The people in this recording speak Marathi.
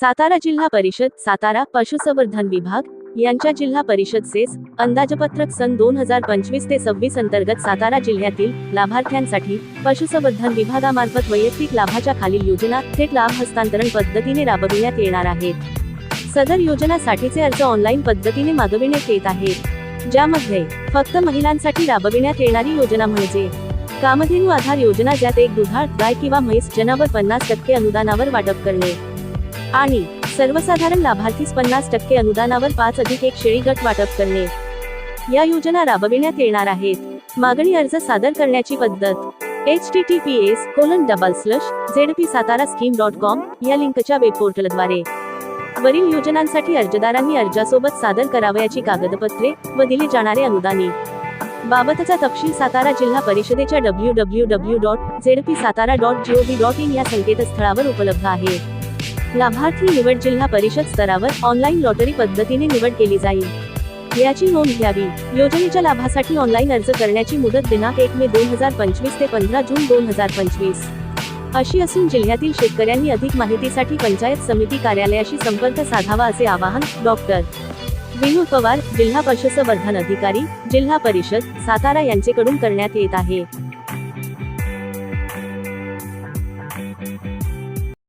सातारा जिल्हा परिषद सातारा पशुसंवर्धन विभाग यांच्या जिल्हा परिषद सेस अंदाजपत्रक सन दोन हजार पंचवीस ते सव्वीस अंतर्गत सातारा जिल्ह्यातील लाभार्थ्यांसाठी पशुसंवर्धन विभागामार्फत वैयक्तिक लाभाच्या खालील योजना थेट लाभ हस्तांतरण पद्धतीने राबविण्यात येणार आहेत. सदर योजनासाठीचे अर्ज ऑनलाईन पद्धतीने मागविण्यात येत आहेत. ज्यामध्ये फक्त महिलांसाठी राबविण्यात येणारी योजना म्हणजे कामधेनू आधार योजना ज्यात एक दुधाळ गाय किंवा म्हैस जनावर पन्नास टक्के अनुदानावर वाटप करणे. आणि सर्वसाधारण लाभार्थीस पन्नास टक्के अनुदानावर पाच अधिक एक शेळी गट वाटप करणे. या योजना राबविण्यात येणार आहेत. मागणी अर्ज सादर करण्याची पद्धत. H T T P S colon double slash Z P Satara scheme dot com या लिंकच्या वेब पोर्टलद्वारे वरील योजनांसाठी अर्जदारांनी अर्जासोबत सादर करावयाची कागदपत्रे व दिले जाणारे अनुदानी. बाबतचा तपशील सातारा जिल्हा परिषदेच्या W W W dot Z P Satara dot G O V dot in या संकेतस्थळावर उपलब्ध आहे. लाभार्थी निवड जिल्हा परिषद स्तरावर ऑनलाईन लॉटरी पद्धतीने निवड केली जाईल. याची नोंद घ्यावी. योजनेच्या लाभासाठी ऑनलाईन अर्ज करण्याची मुदत दिनांक एक मे दोन हजार पंचवीस ते पंधरा जून दोन हजार पंचवीस. अशी असून जिल्ह्यातील शेतकऱ्यांनी अधिक माहितीसाठी पंचायत समिती कार्यालयाशी संपर्क साधावा असे आवाहन डॉक्टर विनोद पवार जिल्हा पशुसंवर्धन अधिकारी जिल्हा परिषद सातारा यांचेकडून करण्यात येत आहे.